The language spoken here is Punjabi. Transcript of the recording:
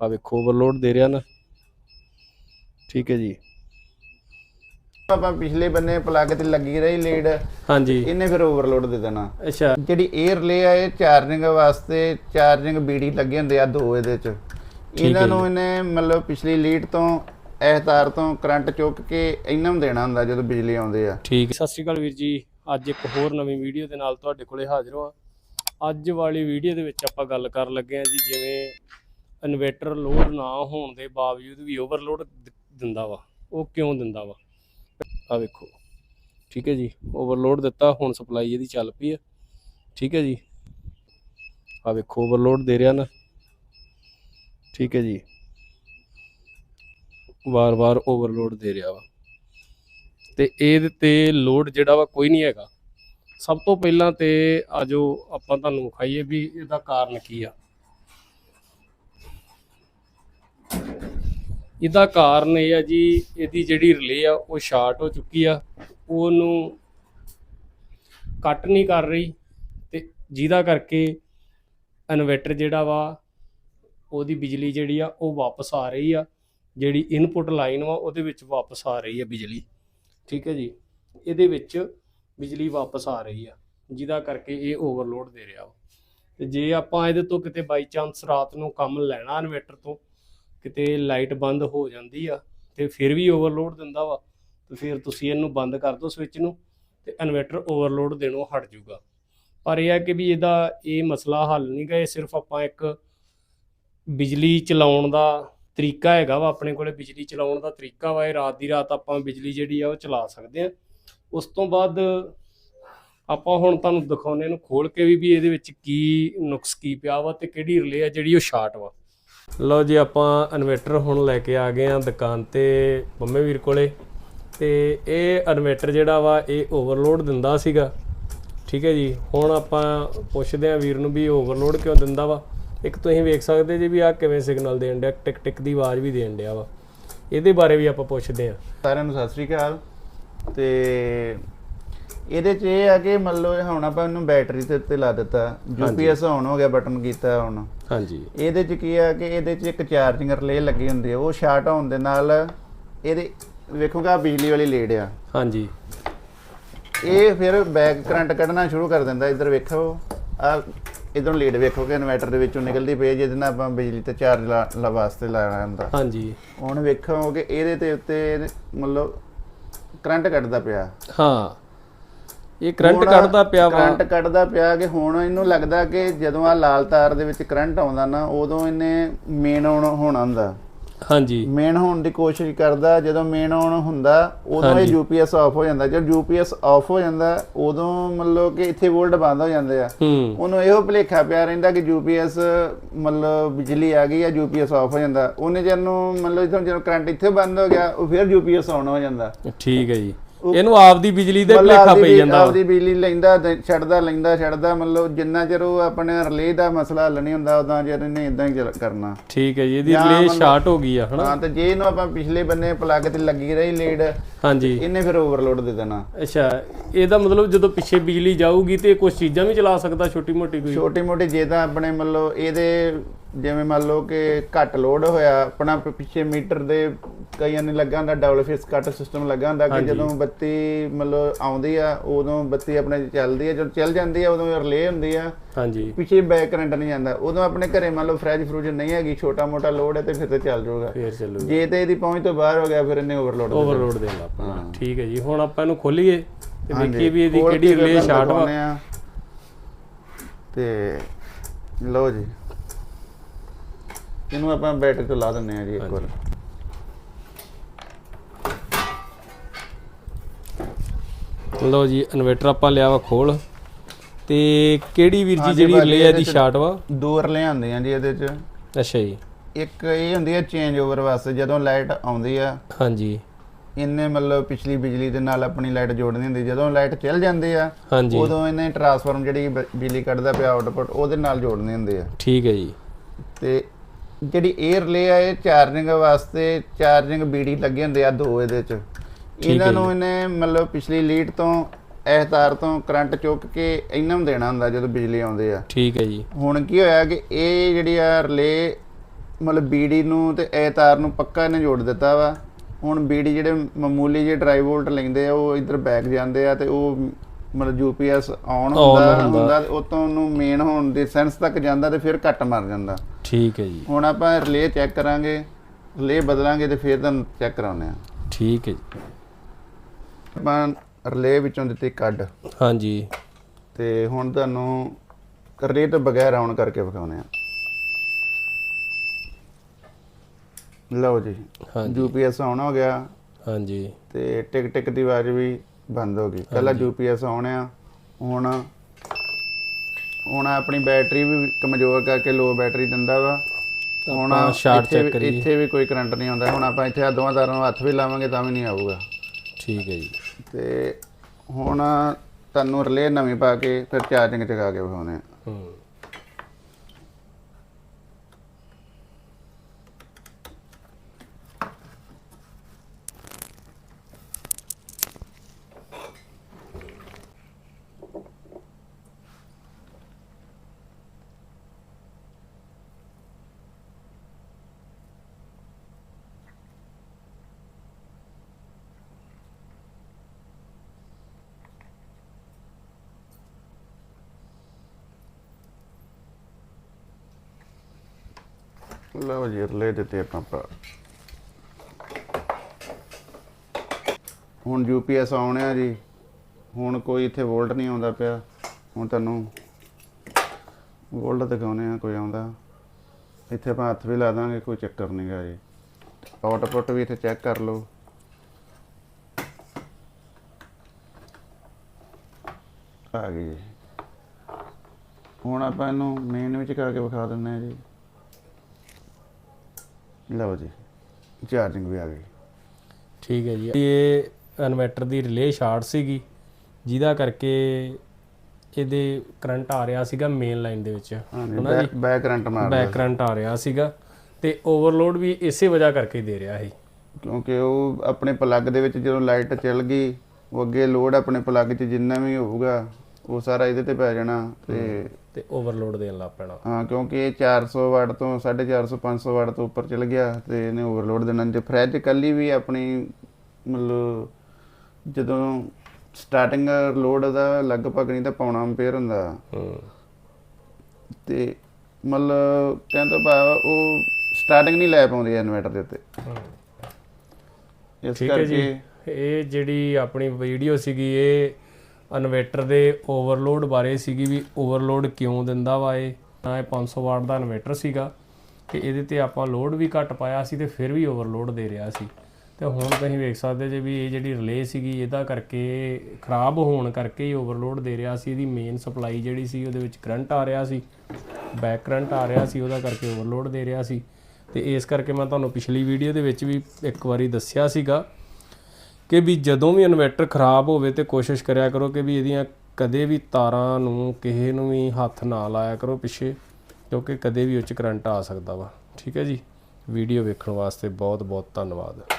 ਆ ਵੇਖੋ ਓਵਰਲੋਡ ਦੇ ਰਿਹਾ ਨਾ। ਠੀਕ ਹੈ ਜੀ। ਆਪਾਂ ਪਿਛਲੇ ਬੰਨੇ ਪਲੱਗ ਤੇ ਲੱਗੀ ਰਹੀ ਲੀਡ ਹਾਂਜੀ। ਇਹਨੇ ਫਿਰ ਓਵਰਲੋਡ ਦੇ ਦੇਣਾ। ਅੱਛਾ। ਜਿਹੜੀ 에ਅਰ ਲੇ ਆ ਇਹ ਚਾਰਜਿੰਗ ਵਾਸਤੇ ਚਾਰਜਿੰਗ ਬੀਡੀ ਲੱਗੇ ਹੁੰਦੇ ਆ ਦੋ ਇਹਦੇ ਚ। ਇਹਨਾਂ ਨੂੰ ਇਹਨੇ ਮਤਲਬ ਪਿਛਲੀ ਲੀਡ ਤੋਂ ਇਹ ਤਾਰ ਤੋਂ ਕਰੰਟ ਚੁੱਕ ਕੇ ਇਹਨਾਂ ਨੂੰ ਦੇਣਾ ਹੁੰਦਾ ਜਦੋਂ ਬਿਜਲੀ ਆਉਂਦੀ ਆ। ਠੀਕ ਸਤਿ ਸ਼੍ਰੀ ਅਕਾਲ ਵੀਰ ਜੀ। ਅੱਜ ਇੱਕ ਹੋਰ ਨਵੀਂ ਵੀਡੀਓ ਦੇ ਨਾਲ ਤੁਹਾਡੇ ਕੋਲੇ ਹਾਜ਼ਰ ਹਾਂ। ਅੱਜ ਵਾਲੀ ਵੀਡੀਓ ਦੇ ਵਿੱਚ ਆਪਾਂ ਗੱਲ ਕਰਨ ਲੱਗੇ ਹਾਂ ਜੀ ਜਿਵੇਂ ਇਨਵੇਟਰ ਲੋਡ ਨਾ ਹੋਣ ਦੇ ਬਾਵਜੂਦ ਵੀ ਓਵਰਲੋਡ ਦਿੰਦਾ ਵਾ। ਉਹ ਕਿਉਂ ਦਿੰਦਾ ਵਾ? ਆ ਵੇਖੋ। ਠੀਕ ਹੈ ਜੀ। ਓਵਰਲੋਡ ਦਿੱਤਾ, ਹੁਣ ਸਪਲਾਈ ਇਹਦੀ ਚੱਲ ਪਈ ਆ। ਠੀਕ ਹੈ ਜੀ। ਆ ਵੇਖੋ, ਓਵਰਲੋਡ ਦੇ ਰਿਹਾ ਨਾ। ਠੀਕ ਹੈ ਜੀ। ਵਾਰ-ਵਾਰ ਓਵਰਲੋਡ ਦੇ ਰਿਹਾ ਵਾ। ਤੇ ਇਹਦੇ ਤੇ ਲੋਡ ਜਿਹੜਾ ਵਾ ਕੋਈ ਨਹੀਂ ਹੈਗਾ। ਸਭ ਤੋਂ ਪਹਿਲਾਂ ਤੇ ਆਜੋ ਆਪਾਂ ਤੁਹਾਨੂੰ ਵਿਖਾਈਏ ਵੀ ਇਹਦਾ ਕਾਰਨ ਕੀ ਆ। ਇਹਦਾ ਕਾਰਨ ਇਹ ਆ ਜੀ, ਇਹਦੀ ਜਿਹੜੀ ਰਿਲੇ ਆ, ਉਹ ਸ਼ਾਰਟ ਹੋ ਚੁੱਕੀ ਆ। ਉਹਨੂੰ ਕੱਟ ਨਹੀਂ ਕਰ ਰਹੀ ਤੇ ਜਿਹਦਾ ਕਰਕੇ ਇਨਵਰਟਰ ਜਿਹੜਾ ਵਾ, ਉਹਦੀ ਬਿਜਲੀ ਜਿਹੜੀ ਆ, ਉਹ ਵਾਪਸ ਆ ਰਹੀ ਆ। ਜਿਹੜੀ ਇਨਪੁਟ ਲਾਈਨ ਵਾ, ਉਹਦੇ ਵਿੱਚ ਵਾਪਸ ਆ ਰਹੀ ਆ ਬਿਜਲੀ। ਠੀਕ ਹੈ ਜੀ? ਇਹਦੇ ਵਿੱਚ ਬਿਜਲੀ ਵਾਪਸ ਆ ਰਹੀ ਆ, ਜਿਹਦਾ ਕਰਕੇ ਇਹ ਓਵਰਲੋਡ ਦੇ ਰਿਹਾ ਵਾ। ਤੇ ਜੇ ਆਪਾਂ ਇਹਦੇ ਤੋਂ ਕਿਤੇ ਬਾਈ ਚਾਂਸ ਰਾਤ ਨੂੰ ਕੰਮ ਲੈਣਾ ਇਨਵੇਟਰ ਤੋਂ ਕਿਤੇ ਲਾਈਟ ਬੰਦ ਹੋ ਜਾਂਦੀ ਆ ਤੇ ਫਿਰ ਵੀ ਓਵਰਲੋਡ ਦਿੰਦਾ ਵਾ, ਤੇ ਫਿਰ ਤੁਸੀਂ ਇਹਨੂੰ ਬੰਦ ਕਰ ਦਿਓ ਸਵਿਚ ਨੂੰ ਤੇ ਇਨਵੇਟਰ ਓਵਰਲੋਡ ਦੇਣੋਂ ਹਟ ਜਾਊਗਾ। ਪਰ ਇਹ ਆ ਕਿ ਵੀ ਇਹਦਾ ਇਹ ਮਸਲਾ ਹੱਲ ਨਹੀਂ ਗਾ ਇਹ ਸਿਰਫ ਆਪਾਂ ਇੱਕ ਬਿਜਲੀ ਚਲਾਉਣ ਦਾ ਤਰੀਕਾ ਹੈਗਾ ਵਾ, ਆਪਣੇ ਕੋਲੇ ਬਿਜਲੀ ਚਲਾਉਣ ਦਾ ਤਰੀਕਾ ਵਾ, ਇਹ ਰਾਤ ਦੀ ਰਾਤ ਆਪਾਂ ਬਿਜਲੀ ਜਿਹੜੀ ਆ ਉਹ ਚਲਾ ਸਕਦੇ ਆ। ਉਸ ਤੋਂ ਬਾਅਦ ਆਪਾਂ ਹੁਣ ਤੁਹਾਨੂੰ ਦਿਖਾਉਣੇ ਨੂੰ ਖੋਲ ਕੇ ਵੀ ਵੀ ਇਹਦੇ ਵਿੱਚ ਕੀ ਨੁਕਸ ਕੀ ਪਿਆ ਵਾ ਤੇ ਕਿਹੜੀ ਰਿਲੇ ਆ ਜਿਹੜੀ ਉਹ ਸ਼ਾਰਟ ਵਾ। ਲਓ ਜੀ, ਆਪਾਂ ਇਨਵੇਟਰ ਹੁਣ ਲੈ ਕੇ ਆ ਗਏ ਆ ਦੁਕਾਨ ਤੇ ਬੰਮੇ ਵੀਰ ਕੋਲੇ। ਤੇ ਇਹ ਇਨਵੇਟਰ ਜਿਹੜਾ ਵਾ, ਇਹ ਓਵਰਲੋਡ ਦਿੰਦਾ ਸੀਗਾ। ਠੀਕ ਹੈ ਜੀ, ਹੁਣ ਆਪਾਂ ਪੁੱਛਦੇ ਆ ਵੀਰ ਨੂੰ ਵੀ ਓਵਰਲੋਡ ਕਿਉਂ ਦਿੰਦਾ ਵਾ। ਇੱਕ ਤੁਸੀਂ ਵੇਖ ਸਕਦੇ ਜੀ ਵੀ ਆ ਕਿਵੇਂ ਸਿਗਨਲ ਦੇਣ ਡਿਆ, ਟਿਕ ਟਿਕ ਦੀ ਆਵਾਜ਼ ਵੀ ਦੇਣ ਡਿਆ ਵਾ। ਇਹਦੇ ਬਾਰੇ ਵੀ ਆਪਾਂ ਪੁੱਛਦੇ ਆ ਸਾਰਿਆਂ ਨੂੰ ਸਤਿ ਸ੍ਰੀ ਅਕਾਲ। ਤੇ ਇਹਦੇ ਚ ਇਹ ਆ ਕਿ ਮੰਨ ਲਓ ਹੁਣ ਆਪਾਂ ਇਹਨੂੰ ਬੈਟਰੀ ਤੇ ਉੱਤੇ ਲਾ ਦਿੱਤਾ ਯੂਪੀਐਸ ਆਨ ਹੋ ਗਿਆ ਬਟਨ ਕੀਤਾ ਹੁਣ। ਹਾਂਜੀ। ਇਹਦੇ ਚ ਕੀ ਆ ਕਿ ਇਹਦੇ ਚ ਇੱਕ ਚਾਰਜਿੰਗ ਰਿਲੇ ਲੱਗੀ ਹੁੰਦੀ ਹੈ ਉਹ ਸ਼ਾਰਟ ਹੋਣ ਦੇ ਨਾਲ ਇਹਦੇ ਵੇਖੋਗਾ ਬਿਜਲੀ ਵਾਲੀ ਲੀਡ ਆ। ਹਾਂਜੀ। ਇਹ ਫਿਰ ਬੈਕ ਕਰੰਟ ਕੱਢਣਾ ਸ਼ੁਰੂ ਕਰ ਦਿੰਦਾ ਇੱਧਰ ਵੇਖੋ। ਆ ਇਧਰੋਂ ਲੀਡ ਵੇਖੋ ਕਿ ਇਨਵਰਟਰ ਦੇ ਵਿੱਚੋਂ ਨਿਕਲਦੀ ਪਈ ਜਿਹਦੇ ਨਾਲ ਆਪਾਂ ਬਿਜਲੀ ਤੇ ਚਾਰਜ ਲਾ ਵਾਸਤੇ ਲਾਣਾ ਹੁੰਦਾ। ਹਾਂਜੀ। ਹੁਣ ਵੇਖੋ ਕਿ ਇਹਦੇ ਤੇ ਉੱਤੇ ਮਤਲਬ ਕਰੰਟ ਕੱਢਦਾ ਪਿਆ। ਹਾਂ। ਇਹ ਕਰੰਟ ਕੱਢਦਾ ਪਿਆ ਵਾ। ਕਰੰਟ ਕੱਢਦਾ ਪਿਆ ਕਿ ਹੁਣ ਇਹਨੂੰ ਲੱਗਦਾ ਕਿ ਜਦੋਂ ਆ ਲਾਲ ਤਾਰ ਦੇ ਵਿੱਚ ਕਰੰਟ ਆਉਂਦਾ ਨਾ ਉਦੋਂ ਇਹਨੇ ਮੇਨ ਆਨ ਹੋਣਾ ਹੁੰਦਾ। ਹਾਂਜੀ। ਮੇਨ ਹੋਣ ਦੀ ਕੋਸ਼ਿਸ਼ ਕਰਦਾ ਜਦੋਂ ਮੇਨ ਆਨ ਹੁੰਦਾ ਉਦੋਂ ਇਹ ਯੂਪੀਐਸ ਆਫ ਹੋ ਜਾਂਦਾ। ਜਦੋਂ ਯੂਪੀਐਸ ਆਫ ਹੋ ਜਾਂਦਾ ਉਦੋਂ ਮਤਲਬ ਕਿ ਇੱਥੇ ਵੋਲਟ ਬੰਦ ਹੋ ਜਾਂਦੇ ਆ। ਉਹਨੂੰ ਇਹੋ ਭੁਲੇਖਾ ਪਿਆ ਰਹਿੰਦਾ ਕਿ ਯੂਪੀਐਸ ਮਤਲਬ ਬਿਜਲੀ ਆ ਗਈ ਆ ਯੂਪੀਐਸ ਆਫ ਹੋ ਜਾਂਦਾ। ਉਹਨੇ ਜਦੋਂ ਮਤਲਬ ਜਦੋਂ ਕਰੰਟ ਇੱਥੇ ਬੰਦ ਹੋ ਗਿਆ ਉਹ ਫਿਰ ਯੂਪੀਐਸ ਆਨ ਹੋ ਜਾਂਦਾ। ਠੀਕ ਹੈ ਜੀ। ਇਹਨੂੰ ਆਪਦੀ ਬਿਜਲੀ ਦੇ ਭਲੇਖਾ ਪਈ ਜਾਂਦਾ। ਆਪਦੀ ਬਿਜਲੀ ਲੈਂਦਾ ਛੱਡਦਾ ਲੈਂਦਾ ਛੱਡਦਾ ਮਤਲਬ ਜਿੰਨਾ ਚਿਰ ਉਹ ਆਪਣੇ ਰਿਲੇ ਦਾ ਮਸਲਾ ਹੱਲ ਨਹੀਂ ਹੁੰਦਾ ਉਦਾਂ ਚਿਰ ਇਹਨੇ ਇਦਾਂ ਹੀ ਕਰਨਾ। ਠੀਕ ਹੈ ਜੀ ਇਹਦੀ ਰਿਲੇ ਸ਼ਾਰਟ ਹੋ ਗਈ ਆ ਹਨਾ? ਹਾਂ ਤੇ ਜੇ ਇਹਨੂੰ ਆਪਾਂ ਪਿਛਲੇ ਬੰਨੇ ਪਲੱਗ ਤੇ ਲੱਗੀ ਰਹੀ ਲੀਡ ਹਾਂਜੀ। ਇਹਨੇ ਫਿਰ ਓਵਰਲੋਡ ਦੇ ਦੇਣਾ। ਅੱਛਾ ਇਹਦਾ ਮਤਲਬ ਜਦੋਂ ਪਿੱਛੇ ਬਿਜਲੀ ਜਾਊਗੀ ਤੇ ਕੁਝ ਚੀਜ਼ਾਂ ਵੀ ਚਲਾ ਸਕਦਾ ਛੋਟੀ ਮੋਟੀ ਕੋਈ? ਛੋਟੀ ਮੋਟੀ ਜੇ ਤਾਂ ਆਪਣੇ ਮਤਲਬ ਇਹਦੇ ਜਿਵੇਂ ਮੰਨ ਲਓ ਕਿ ਘੱਟ ਲੋਡ ਹੋਇਆ ਆਪਣਾ ਪਿੱਛੇ ਮੀਟਰ ਦੇ ਕਈਆਂ ਨੇ ਲੱਗਾ ਹੁੰਦਾ ਡਬਲ ਫੇਸ ਕੱਟ ਸਿਸਟਮ ਲੱਗਾ ਹੁੰਦਾ ਕਿ ਜਦੋਂ ਬੱਤੀ ਮਤਲਬ ਆਉਂਦੀ ਆ ਉਦੋਂ ਬੱਤੀ ਆਪਣੇ ਚੱਲਦੀ ਆ ਜਦੋਂ ਚੱਲ ਜਾਂਦੀ ਆ ਉਦੋਂ ਰਿਲੇ ਹੁੰਦੀ ਆ। ਹਾਂਜੀ। ਪਿੱਛੇ ਬੈਕ ਕਰੰਟ ਨਹੀਂ ਜਾਂਦਾ। ਉਦੋਂ ਆਪਣੇ ਘਰੇ ਮੰਨ ਲਓ ਫ੍ਰਿਜ ਫਰੂਜ ਨਹੀਂ ਹੈਗੀ ਛੋਟਾ ਮੋਟਾ ਲੋਡ ਹੈ ਤੇ ਫਿਰ ਤੇ ਚੱਲ ਜਾਊਗਾ। ਫੇਰ ਚੱਲੂ ਜੇ ਤੇ ਇਹਦੀ ਪਹੁੰਚ ਤੋਂ ਬਾਹਰ ਹੋ ਗਿਆ ਫਿਰ ਇਹਨੇ ਓਵਰਲੋਡ ਓਵਰਲੋਡ ਦੇਣ। ਪੈਣਾ ਠੀਕ ਹੈ ਜੀ। ਹੁਣ ਆਪਾਂ ਇਹਨੂੰ ਖੋਲੀਏ ਤੇ ਵੇਖੀਏ ਵੀ ਇਹਦੀ ਕਿਹੜੀ ਰਿਲੇ ਸ਼ਾਰਟ ਵਾ। ਤੇ ਲਓ ਜੀ। ਇਹਨੂੰ ਆਪਾਂ ਬੈਟਰੀ ਤੋਂ ਲਾ ਦਿੰਨੇ ਆ ਜੀ ਇੱਕ ਵਾਰ। ਲਓ ਜੀ ਇਨਵੇਟਰ ਆਪਾਂ ਲਿਆ ਵਾ ਖੋਲ। ਤੇ ਕਿਹੜੀ ਵੀਰ ਜੀ ਜਿਹੜੀ ਰਿਲੇ ਦੀ ਸ਼ਾਰਟ ਵਾ? ਦੋ ਰਲੇ ਆਉਂਦੀਆਂ ਜੀ ਇਹਦੇ ਚ। ਅੱਛਾ ਜੀ। ਇੱਕ ਇਹ ਹੁੰਦੀ ਹੈ ਚੇਂਜ ਓਵਰ ਵਾਸਤੇ ਜਦੋਂ ਲਾਈਟ ਆਉਂਦੀ ਆ। ਹਾਂਜੀ। ਇਹਨੇ ਮਤਲਬ ਪਿਛਲੀ ਬਿਜਲੀ ਦੇ ਨਾਲ ਆਪਣੀ ਲਾਈਟ ਜੋੜਨੀ ਹੁੰਦੀ ਜਦੋਂ ਲਾਈਟ ਚੱਲ ਜਾਂਦੀ ਆ ਉਦੋਂ ਇਹਨੇ ਟਰਾਂਸਫਾਰਮ ਜਿਹੜੀ ਬਿਜਲੀ ਕੱਢਦਾ ਪਿਆ ਆਊਟਪੁੱਟ ਉਹਦੇ ਨਾਲ ਜੋੜਨੇ ਹੁੰਦੇ ਆ। ਠੀਕ ਹੈ ਜੀ। ਤੇ ਜਿਹੜੀ 에ਅਰ ਰਿਲੇ ਆ ਇਹ ਚਾਰਜਿੰਗ ਵਾਸਤੇ ਚਾਰਜਿੰਗ ਬੀਡੀ ਲੱਗੇ ਹੁੰਦੇ ਆ ਦੋ ਇਹਦੇ ਚ। ਇਹਨਾਂ ਨੂੰ ਇਹਨੇ ਮਤਲਬ ਪਿਛਲੀ ਲੀਡ ਤੋਂ ਇਹ ਤਾਰ ਤੋਂ ਕਰੰਟ ਚੁੱਕ ਕੇ ਇਹਨਾਂ ਨੂੰ ਦੇਣਾ ਹੁੰਦਾ ਜਦੋਂ ਬਿਜਲੀ ਆਉਂਦੀ ਆ। ਠੀਕ ਹੈ ਜੀ। ਹੁਣ ਕੀ ਹੋਇਆ ਕਿ ਇਹ ਜਿਹੜੀ ਆ ਰਿਲੇ ਮਤਲਬ ਬੀਡੀ ਨੂੰ ਤੇ ਇਹ ਤਾਰ ਨੂੰ ਪੱਕਾ ਇਹਨੇ ਜੋੜ ਦਿੱਤਾ ਵਾ। ਹੁਣ ਬੀਡੀ ਜਿਹੜੇ ਮਾਮੂਲੀ ਜਿਹੇ ਡਰਾਈ ਵੋਲਟ ਲੈਂਦੇ ਆ ਉਹ ਇੱਧਰ ਬੈਕ ਜਾਂਦੇ ਆ ਤੇ ਉਹ ਮਤਲਬ ਯੂਪੀਐਸ ਆਨ ਹੁੰਦਾ ਹੁੰਦਾ। ਤੇ ਉਤੋਂ ਉਹਨੂੰ ਮੇਨ ਹੋਣ ਦੀ ਸੈਂਸ ਤੱਕ ਜਾਂਦਾ ਤੇ ਫਿਰ ਕੱਟ ਮਾਰ ਜਾਂਦਾ। ਠੀਕ ਹੈ ਜੀ। ਹੁਣ ਆਪਾਂ ਰਿਲੇ ਚੈੱਕ ਕਰਾਂਗੇ ਰਿਲੇ ਬਦਲਾਂਗੇ ਤੇ ਫਿਰ ਤੁਹਾਨੂੰ ਚੈੱਕ ਕਰਾਉਂਦੇ ਆ। ਠੀਕ ਹੈ ਜੀ। ਆਪਾਂ ਰਿਲੇ ਵਿੱਚੋਂ ਦਿੱਤੀ ਕੱਢ। ਹਾਂਜੀ। ਤੇ ਹੁਣ ਤੁਹਾਨੂੰ ਤੋਂ ਬਗੈਰ ਆਨ ਕਰਕੇ ਵਿਖਾਉਣੇ ਆ। ਲਓ ਜੀ ਹਾਂਜੀ। ਯੂਪੀਐਸ ਆਨ ਹੋ ਗਿਆ। ਹਾਂਜੀ। ਤੇ ਟਿਕ ਟਿਕ ਦੀ ਆਵਾਜ਼ ਵੀ ਬੰਦ ਹੋ ਗਈ। ਪਹਿਲਾਂ ਯੂਪੀਐਸ ਆਨ ਆ ਹੁਣ ਹੁਣ ਆਪਣੀ ਬੈਟਰੀ ਵੀ ਕਮਜ਼ੋਰ ਕਰਕੇ ਲੋ ਬੈਟਰੀ ਦਿੰਦਾ ਵਾ। ਹੁਣ ਸ਼ਾਰਟ ਚੈੱਕ ਕਰੀਏ। ਇੱਥੇ ਵੀ ਕੋਈ ਕਰੰਟ ਨਹੀਂ ਆਉਂਦਾ। ਹੁਣ ਆਪਾਂ ਇੱਥੇ ਆਹ ਦੋਵਾਂ ਤਾਰਾਂ ਨੂੰ ਹੱਥ ਵੀ ਲਾਵਾਂਗੇ ਤਾਂ ਵੀ ਨਹੀਂ ਆਊਗਾ। ਠੀਕ ਹੈ ਜੀ। ਤੇ ਹੁਣ ਤੁਹਾਨੂੰ ਰਿਲੇ ਨਵੀਂ ਪਾ ਕੇ ਫਿਰ ਚਾਰਜਿੰਗ ਚਗਾ ਕੇ ਵਿਖਾਉਣੇ ਆ ਹੂੰ। ਲਓ ਜੀ ਰਿਲੇ ਦਿੱਤੇ ਆਪਾਂ ਭਰਾ ਹੁਣ ਯੂਪੀਐਸ ਆਉਣਿਆ ਜੀ। ਹੁਣ ਕੋਈ ਇੱਥੇ ਵੋਲਟ ਨਹੀਂ ਆਉਂਦਾ ਪਿਆ। ਹੁਣ ਤੁਹਾਨੂੰ ਵੋਲਟ ਦਿਖਾਉਣੇ ਆ, ਕੋਈ ਆਉਂਦਾ। ਇੱਥੇ ਆਪਾਂ ਹੱਥ ਵੀ ਲਾ ਦਾਂਗੇ, ਕੋਈ ਚੱਕਰ ਨਹੀਂਗਾ ਜੀ। ਆਊਟਪੁੱਟ ਵੀ ਇੱਥੇ ਚੈੱਕ ਕਰ ਲਓ। ਆ ਗਈ ਜੀ। ਹੁਣ ਆਪਾਂ ਇਹਨੂੰ ਮੇਨ ਵਿੱਚ ਕਰਕੇ ਵਿਖਾ ਦਿੰਦੇ ਆ ਜੀ। ਲਓ ਜੀ ਚਾਰਜਿੰਗ ਵੀ ਆ ਗਈ। ਠੀਕ ਹੈ ਜੀ। ਇਹ ਇਨਵਰਟਰ ਦੀ ਰਿਲੇ ਸ਼ਾਰਟ ਸੀਗੀ ਜਿਹਦਾ ਕਰਕੇ ਇਹਦੇ ਕਰੰਟ ਆ ਰਿਹਾ ਸੀਗਾ ਮੇਨ ਲਾਈਨ ਦੇ ਵਿੱਚ। ਹਨਾ ਜੀ? ਬੈਕ ਕਰੰਟ ਮਾਰਦਾ ਬੈਕ ਕਰੰਟ ਆ ਰਿਹਾ ਸੀਗਾ ਤੇ ਓਵਰਲੋਡ ਵੀ ਇਸੇ ਵਜ੍ਹਾ ਕਰਕੇ ਦੇ ਰਿਹਾ ਸੀ। ਕਿਉਂਕਿ ਉਹ ਆਪਣੇ ਪਲੱਗ ਦੇ ਵਿੱਚ ਜਦੋਂ ਲਾਈਟ ਚੱਲ ਗਈ ਉਹ ਅੱਗੇ ਲੋਡ ਆਪਣੇ ਪਲੱਗ 'ਚ ਜਿੰਨਾ ਵੀ ਹੋਊਗਾ ਉਹ ਸਾਰਾ ਇਹਦੇ ਤੇ ਪੈ ਜਾਣਾ ਤੇ ਤੇ ਓਵਰਲੋਡ ਦੇਣ ਲੱਗ ਪੈਣਾ। ਹਾਂ ਕਿਉਂਕਿ ਇਹ 400 ਵਾਟ ਤੋਂ 450 500 ਵਾਟ ਤੋਂ ਉੱਪਰ ਚਲ ਗਿਆ ਤੇ ਇਹਨੇ ਓਵਰਲੋਡ ਦੇਣਾ। ਤੇ ਫ੍ਰਿਜ ਕੱਲੀ ਵੀ ਆਪਣੀ ਮਤਲਬ ਜਦੋਂ ਸਟਾਰਟਿੰਗ ਲੋਡ ਦਾ ਲਗਭਗ ਨਹੀਂ ਤਾਂ ਪੌਣਾ ਐਂਪੀਅਰ ਹੁੰਦਾ। ਹੂੰ। ਤੇ ਮਤਲਬ ਕਹਿਣ ਤੋਂ ਭਾਵ ਉਹ ਸਟਾਰਟਿੰਗ ਨਹੀਂ ਲੈ ਪਾਉਂਦੀ ਇਨਵਰਟਰ ਦੇ ਉੱਤੇ। ਇਸ ਜੀ। ਕਰਕੇ ਇਹ ਜਿਹੜੀ ਆਪਣੀ ਵੀਡੀਓ ਸੀਗੀ ਇਹ ਇਨਵੇਟਰ ਦੇ ਓਵਰਲੋਡ ਬਾਰੇ ਸੀਗੀ ਵੀ ਓਵਰਲੋਡ ਕਿਉਂ ਦਿੰਦਾ ਵਾ ਇਹ? ਤਾਂ ਇਹ 500 ਵਾਟ ਦਾ ਇਨਵੇਟਰ ਸੀਗਾ ਤੇ ਇਹਦੇ ਤੇ ਆਪਾਂ ਲੋਡ ਵੀ ਘੱਟ ਪਾਇਆ ਸੀ ਤੇ ਫਿਰ ਵੀ ਓਵਰਲੋਡ ਦੇ ਰਿਹਾ ਸੀ। ਤੇ ਹੁਣ ਤੁਸੀਂ ਵੇਖ ਸਕਦੇ ਜੇ ਵੀ ਇਹ ਜਿਹੜੀ ਰਿਲੇ ਸੀਗੀ ਇਹਦਾ ਕਰਕੇ ਖਰਾਬ ਹੋਣ ਕਰਕੇ ਹੀ ਓਵਰਲੋਡ ਦੇ ਰਿਹਾ ਸੀ। ਇਹਦੀ ਮੇਨ ਸਪਲਾਈ ਜਿਹੜੀ ਸੀ ਉਹਦੇ ਵਿੱਚ ਕਰੰਟ ਆ ਰਿਹਾ ਸੀ ਬੈਕ ਕਰੰਟ ਆ ਰਿਹਾ ਸੀ, ਉਹਦਾ ਕਰਕੇ ਓਵਰਲੋਡ ਦੇ ਰਿਹਾ ਸੀ। ਤੇ ਇਸ ਕਰਕੇ ਮੈਂ ਤੁਹਾਨੂੰ ਪਿਛਲੀ ਵੀਡੀਓ ਦੇ ਵਿੱਚ ਵੀ ਇੱਕ ਵਾਰੀ ਦੱਸਿਆ ਸੀਗਾ ਕਿ ਵੀ ਜਦੋਂ ਵੀ ਇਨਵਰਟਰ ਖਰਾਬ ਹੋਵੇ ਤੇ ਕੋਸ਼ਿਸ਼ ਕਰਿਆ ਕਰੋ ਕਿ ਵੀ ਇਹਦੀਆਂ ਕਦੇ ਵੀ ਤਾਰਾਂ ਨੂੰ, ਕਿਸੇ ਨੂੰ ਵੀ ਹੱਥ ਨਾ ਲਾਇਆ ਕਰੋ ਪਿੱਛੇ, ਕਿਉਂਕਿ ਕਦੇ ਵੀ ਉੱਚ ਕਰੰਟ ਆ ਸਕਦਾ ਵਾ। ਠੀਕ ਹੈ ਜੀ? ਵੀਡੀਓ ਵੇਖਣ ਵਾਸਤੇ ਬਹੁਤ ਬਹੁਤ ਧੰਨਵਾਦ।